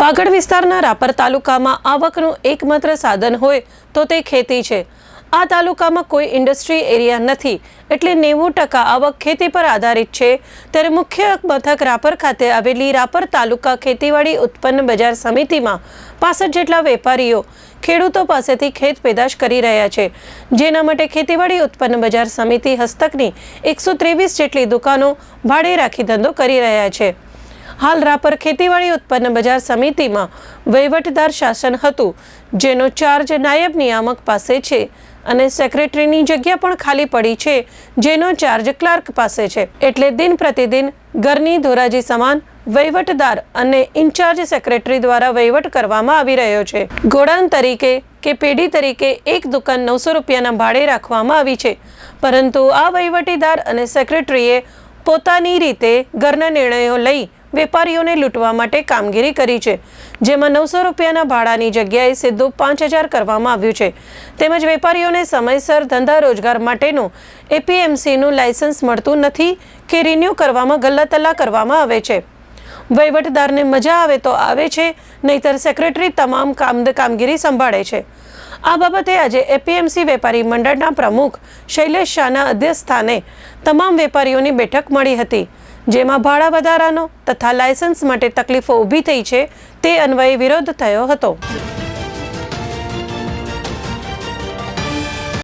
વાગડ વિસ્તારના રાપર તાલુકામાં આવકનું એકમાત્ર સાધન હોય તો તે ખેતી છે. આ તાલુકામાં કોઈ ઇન્ડસ્ટ્રી એરિયા નથી એટલે નેવું ટકા આવક ખેતી પર આધારિત છે. ત્યારે મુખ્ય મથક રાપર ખાતે આવેલી રાપર તાલુકા ખેતીવાડી ઉત્પન્ન બજાર સમિતિમાં પાસઠ જેટલા વેપારીઓ ખેડૂતો પાસેથી ખેત પેદાશ કરી રહ્યા છે. જેના માટે ખેતીવાડી ઉત્પન્ન બજાર સમિતિ હસ્તકની એકસો ત્રેવીસ જેટલી દુકાનો ભાડે રાખી ધંધો કરી રહ્યા છે. હાલ રાપર ખેતીવાડી ઉત્પન્ન બજાર સમિતિમાં વહીવટદાર શાસન હતું, જેનો ચાર્જ નાયબ નિયામક પાસે છે અને સેક્રેટરીની જગ્યા પણ ખાલી પડી છે, જેનો ચાર્જ ક્લાર્ક પાસે છે. એટલે દિન પ્રતિદિન ઘરની ધોરાજી સમાન વહીવટદાર અને ઇન્ચાર્જ સેક્રેટરી દ્વારા વહીવટ કરવામાં આવી રહ્યો છે. ગોડાઉન તરીકે કે પેઢી તરીકે એક દુકાન નવસો રૂપિયાના ભાડે રાખવામાં આવી છે. પરંતુ આ વહીવટીદાર અને સેક્રેટરીએ પોતાની રીતે ઘરના નિર્ણયો લઈ વેપારીઓને લૂંટવા માટે કામગીરી કરી છે, જેમાં નવસો રૂપિયાના ભાડાની જગ્યાએ સીધું પાંચ હજાર કરવામાં આવ્યું છે. તેમજ વેપારીઓને સમયસર ધંધા રોજગાર માટેનું એપીએમસીનું લાયસન્સ મળતું નથી કે રિન્યૂ કરવામાં ગલ્લાતલ્લા કરવામાં આવે છે. વહીવટદારને મજા આવે તો આવે છે, નહીતર સેક્રેટરી તમામ કામ કામગીરી સંભાળે છે. આ બાબતે આજે એપીએમસી વેપારી મંડળના પ્રમુખ શૈલેષ શાહના અધ્યક્ષસ્થાને તમામ વેપારીઓની બેઠક મળી હતી. જેમાં ભાડા વધારાનો તથા લાયસન્સ માટે તકલીફો ઊભી થઈ છે તે અન્વયે વિરોધ થયો હતો.